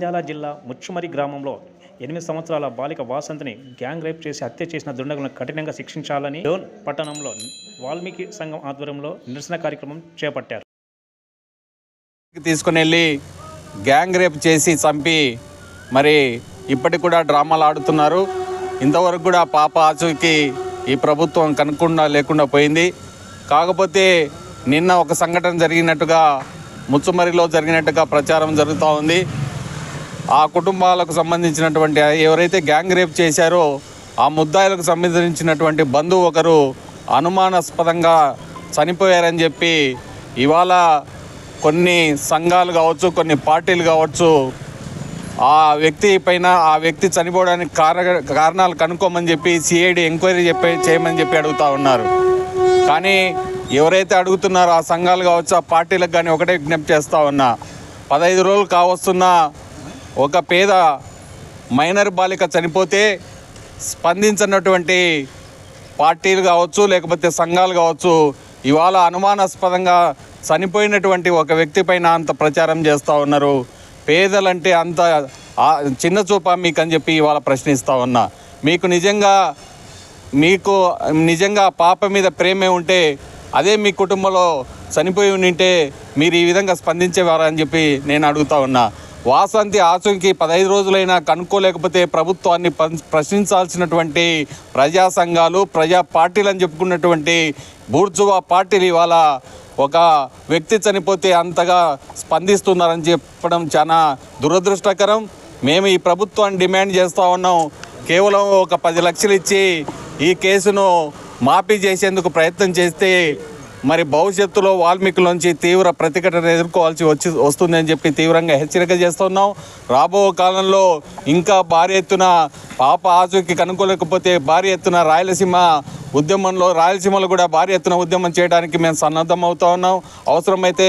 నంద్యాల జిల్లా ముచ్చుమరి గ్రామంలో ఎనిమిది సంవత్సరాల బాలిక వాసంతిని గ్యాంగ్ రేప్ చేసి హత్య చేసిన దుండగులను కఠినంగా శిక్షించాలని డోన్ పట్టణంలో వాల్మీకి సంఘం ఆధ్వర్యంలో నిరసన కార్యక్రమం చేపట్టారు. తీసుకుని వెళ్ళి గ్యాంగ్ రేప్ చేసి చంపి మరి ఇప్పటికి కూడా డ్రామాలు ఆడుతున్నారు. ఇంతవరకు కూడా పాప ఆచూకి ఈ ప్రభుత్వం కనుక్కుండా లేకుండా పోయింది. కాకపోతే నిన్న ఒక సంఘటన జరిగినట్టుగా ముచ్చుమరిలో జరిగినట్టుగా ప్రచారం జరుగుతూ ఉంది. ఆ కుటుంబాలకు సంబంధించినటువంటి ఎవరైతే గ్యాంగ్ రేప్ చేశారో ఆ ముద్దాయిలకు సంబంధించినటువంటి బంధువు ఒకరు అనుమానాస్పదంగా చనిపోయారని చెప్పి ఇవాళ కొన్ని సంఘాలు కావచ్చు కొన్ని పార్టీలు కావచ్చు ఆ వ్యక్తి పైన ఆ వ్యక్తి చనిపోవడానికి కారణ కారణాలు కనుక్కోమని చెప్పి సిఐడి ఎంక్వైరీ చెప్పి చేయమని చెప్పి అడుగుతూ ఉన్నారు. కానీ ఎవరైతే అడుగుతున్నారో ఆ సంఘాలు కావచ్చు ఆ పార్టీలకు కానీ ఒకటే విజ్ఞప్తి చేస్తూ ఉన్నా పదహైదు రోజులు కావస్తున్నా ఒక పేద మైనర్ బాలిక చనిపోతే స్పందించినటువంటి పార్టీలు కావచ్చు లేకపోతే సంఘాలు కావచ్చు ఇవాళ అనుమానాస్పదంగా చనిపోయినటువంటి ఒక వ్యక్తి పైన అంత ప్రచారం చేస్తూ ఉన్నారు. పేదలంటే అంత చిన్న చూప మీకు అని చెప్పి ఇవాళ ప్రశ్నిస్తూ ఉన్నా. మీకు నిజంగా మీకు నిజంగా పాప మీద ప్రేమే ఉంటే అదే మీ కుటుంబంలో చనిపోయి ఉంటే మీరు ఈ విధంగా స్పందించేవారా అని చెప్పి నేను అడుగుతా ఉన్నా. వాసంతి ఆచూకి పదహైదు రోజులైనా కనుక్కోలేకపోతే ప్రభుత్వాన్ని ప్రశ్నించాల్సినటువంటి ప్రజా సంఘాలు ప్రజా పార్టీలు అని చెప్పుకున్నటువంటి బూర్జువా పార్టీలు ఇవాళ ఒక వ్యక్తి చనిపోతే అంతగా స్పందిస్తున్నారని చెప్పడం చాలా దురదృష్టకరం. మేము ఈ ప్రభుత్వాన్ని డిమాండ్ చేస్తూ ఉన్నాం. కేవలం ఒక పది లక్షలు ఇచ్చి ఈ కేసును మాఫీ చేసేందుకు ప్రయత్నం చేస్తే మరి భవిష్యత్తులో వాల్మీకులోంచి తీవ్ర ప్రతిఘటన ఎదుర్కోవాల్సి వచ్చి వస్తుందని చెప్పి తీవ్రంగా హెచ్చరిక చేస్తున్నాం రాబో కాలంలో ఇంకా భారీ ఎత్తున పాప ఆచూకి కనుక్కోలేకపోతే భారీ ఎత్తున రాయలసీమ ఉద్యమంలో రాయలసీమలో కూడా భారీ ఎత్తున ఉద్యమం చేయడానికి మేము సన్నద్ధం అవుతా ఉన్నాం. అవసరమైతే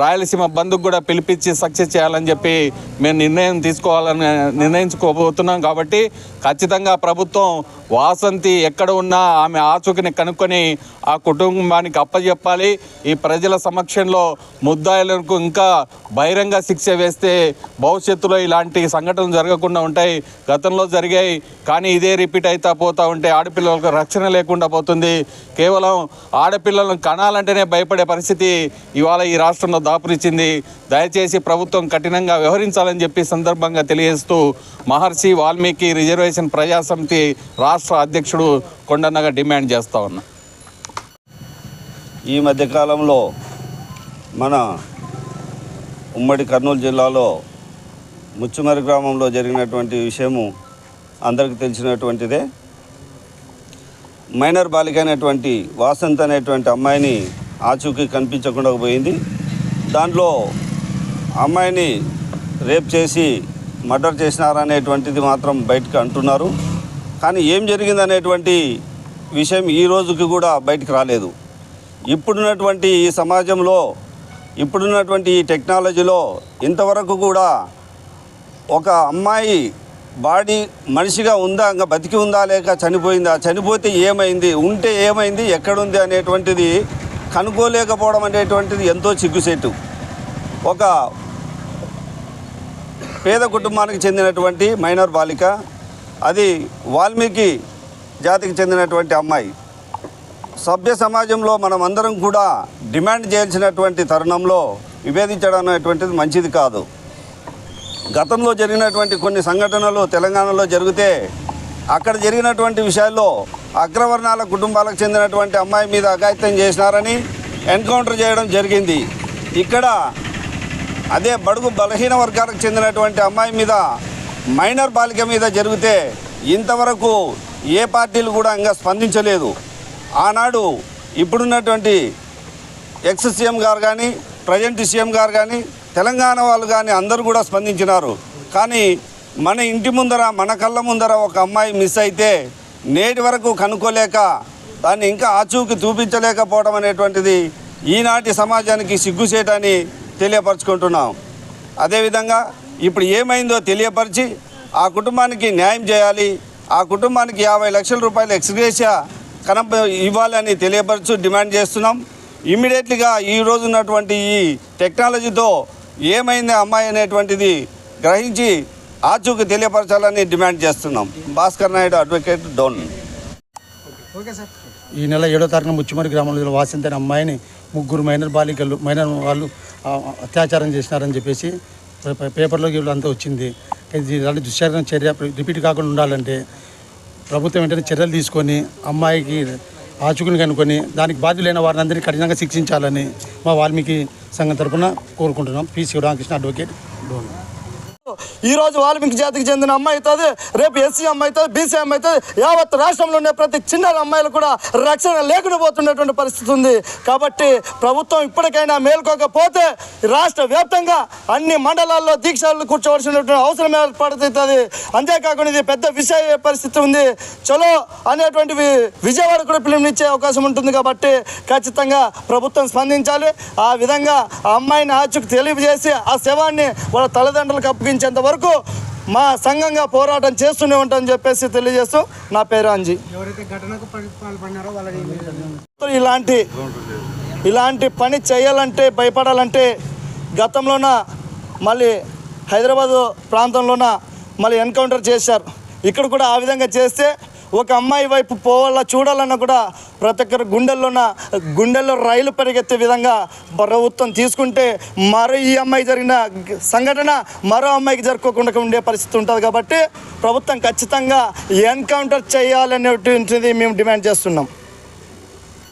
రాయలసీమ బంధుకు కూడా పిలిపించి సక్సెస్ చేయాలని చెప్పి మేము నిర్ణయం తీసుకోవాలని నిర్ణయించుకోబోతున్నాం. కాబట్టి ఖచ్చితంగా ప్రభుత్వం వాసంతి ఎక్కడ ఉన్నా ఆమె ఆచూకని కనుక్కొని ఆ కుటుంబానికి అప్పచెప్పాలి ఈ ప్రజల సమక్షంలో ముద్దాయిలకు ఇంకా బహిరంగ శిక్ష వేస్తే భవిష్యత్తులో ఇలాంటి సంఘటనలు జరగకుండా ఉంటాయి. గతంలో జరిగాయి కానీ ఇదే రిపీట్ అవుతా పోతూ ఉంటే ఆడపిల్లలకు రక్షణ లేకుండా పోతుంది. కేవలం ఆడపిల్లలను కనాలంటేనే భయపడే పరిస్థితి ఇవాళ ఈ రాష్ట్రంలో దాపురిచ్చింది. దయచేసి ప్రభుత్వం కఠినంగా వ్యవహరించాలని చెప్పి సందర్భంగా తెలియజేస్తూ మహర్షి వాల్మీకి రిజర్వేషన్ ప్రజాసమితి రాష్ట్ర అధ్యక్షుడు కొండన్నగా డిమాండ్ చేస్తా ఉన్నా. ఈ మధ్యకాలంలో మన ఉమ్మడి కర్నూలు జిల్లాలో ముచ్చుమరి గ్రామంలో జరిగినటువంటి విషయము అందరికీ తెలిసినటువంటిదే. మైనర్ బాలిక అయినటువంటి వాసంత్ అనేటువంటి అమ్మాయిని ఆచూకీ కనిపించకుండా పోయింది. దాంట్లో అమ్మాయిని రేప్ చేసి మర్డర్ చేసినారనేటువంటిది మాత్రం బయటకు అంటున్నారు. కానీ ఏం జరిగిందనేటువంటి విషయం ఈ రోజుకి కూడా బయటికి రాలేదు. ఇప్పుడున్నటువంటి ఈ సమాజంలో ఇప్పుడున్నటువంటి ఈ టెక్నాలజీలో ఇంతవరకు కూడా ఒక అమ్మాయి బాడీ మనిషిగా ఉందా ఇంకా బతికి ఉందా లేక చనిపోయిందా? చనిపోతే ఏమైంది? ఉంటే ఏమైంది? ఎక్కడుంది అనేటువంటిది కనుక్కోలేకపోవడం అనేటువంటిది ఎంతో చిగ్గుసేటు. ఒక పేద కుటుంబానికి చెందినటువంటి మైనర్ బాలిక అది వాల్మీకి జాతికి చెందినటువంటి అమ్మాయి. సభ్య సమాజంలో మనం అందరం కూడా డిమాండ్ చేయాల్సినటువంటి తరుణంలో విభేదించడం అనేటువంటిది మంచిది కాదు. గతంలో జరిగినటువంటి కొన్ని సంఘటనలు తెలంగాణలో జరిగితే అక్కడ జరిగినటువంటి విషయాల్లో అగ్రవర్ణాల కుటుంబాలకు చెందినటువంటి అమ్మాయి మీద అఘాయిత్యం చేసినారని ఎన్కౌంటర్ చేయడం జరిగింది. ఇక్కడ అదే బడుగు బలహీన వర్గాలకు చెందినటువంటి అమ్మాయి మీద మైనర్ బాలిక మీద జరిగితే ఇంతవరకు ఏ పార్టీలు కూడా ఇంకా స్పందించలేదు. ఆనాడు ఇప్పుడున్నటువంటి ఎక్స్ సీఎం గారు కానీ ప్రజెంట్ సీఎం గారు కానీ తెలంగాణ వాళ్ళు కానీ అందరూ కూడా స్పందించినారు. కానీ మన ఇంటి ముందర మన కళ్ళ ముందర ఒక అమ్మాయి మిస్ అయితే నేటి వరకు కనుక్కోలేక దాన్ని ఇంకా ఆచూకి చూపించలేకపోవడం అనేటువంటిది ఈనాటి సమాజానికి సిగ్గుసేటని తెలియపరచుకుంటున్నాం. అదేవిధంగా ఇప్పుడు ఏమైందో తెలియపరిచి ఆ కుటుంబానికి న్యాయం చేయాలి ఆ కుటుంబానికి యాభై లక్షల రూపాయలు ఎక్స్గ్రేషియా కనప ఇవ్వాలని తెలియపరచు డిమాండ్ చేస్తున్నాం. ఇమ్మీడియట్లీగా ఈ ఉన్నటువంటి ఈ టెక్నాలజీతో ఏమైంది అమ్మాయి అనేటువంటిది గ్రహించి ఆచూకి తెలియపరచాలని డిమాండ్ చేస్తున్నాం. భాస్కర్ నాయుడు అడ్వకేట్ డోన్. ఈ నెల ఏడో తారీఖున ముచ్చిమరి గ్రామంలో వాసింత అమ్మాయిని ముగ్గురు మైనర్ బాలికలు మైనర్ వాళ్ళు అత్యాచారం చేసినారని చెప్పేసి పేపర్లో పేపర్లోకి అంతా వచ్చింది. ఇది ఇలాంటి దుశ్చర్య చర్య రిపీట్ కాకుండా ఉండాలంటే ప్రభుత్వం వెంటనే చర్యలు తీసుకొని అమ్మాయికి ఆచుకుని కనుకొని దానికి బాధ్యులైన వారిని అందరినీ కఠినంగా శిక్షించాలని మా వాల్మీకి సంఘం తరఫున కోరుకుంటున్నాం. పి. శివరామకృష్ణ అడ్వకేట్. డోన్ ఈ రోజు వాల్మీకి జాతికి చెందిన అమ్మాయి అవుతుంది రేపు ఎస్సీ అమ్మాయి అవుతుంది బీసీ అమ్మాయి అవుతుంది యావత్ రాష్ట్రంలో ఉండే ప్రతి చిన్న అమ్మాయిలు కూడా రక్షణ లేకుండా పోతున్నటువంటి పరిస్థితి ఉంది. కాబట్టి ప్రభుత్వం ఇప్పటికైనా మేల్కోకపోతే రాష్ట్ర వ్యాప్తంగా అన్ని మండలాల్లో దీక్షలు కూర్చోవలసినటువంటి అవసరం ఏర్పడుతుంది. అంతేకాకుండా ఇది పెద్ద విషయ పరిస్థితి ఉంది. చలో అనేటువంటి విజయవాడ కూడా పిలుపునిచ్చే అవకాశం ఉంటుంది కాబట్టి ఖచ్చితంగా ప్రభుత్వం స్పందించాలి. ఆ విధంగా ఆ అమ్మాయిని ఆచుకు తెలియజేసి ఆ శవాన్ని వాళ్ళ తల్లిదండ్రులకు అప్పగించేంత వరకు మా సంఘంగా పోరాటం చేస్తూనే ఉంటామని చెప్పేసి తెలియజేస్తూ నా పేరు అంజీ. ఇలాంటి ఇలాంటి పని చేయాలంటే భయపడాలంటే గతంలోన మళ్ళీ హైదరాబాద్ ప్రాంతంలోన మళ్ళీ ఎన్కౌంటర్ చేశారు. ఇక్కడ కూడా ఆ విధంగా చేస్తే ఒక అమ్మాయి వైపు పోవాలా చూడాలన్నా కూడా ప్రతి ఒక్కరు గుండెల్లోన గుండెల్లో రైలు పరిగెత్తే విధంగా ప్రభుత్వం తీసుకుంటే మరో ఈ అమ్మాయి జరిగిన సంఘటన మరో అమ్మాయికి జరుపుకోకుండా ఉండే పరిస్థితి ఉంటుంది కాబట్టి ప్రభుత్వం ఖచ్చితంగా ఎన్కౌంటర్ చేయాలనేటువంటిది మేము డిమాండ్ చేస్తున్నాం.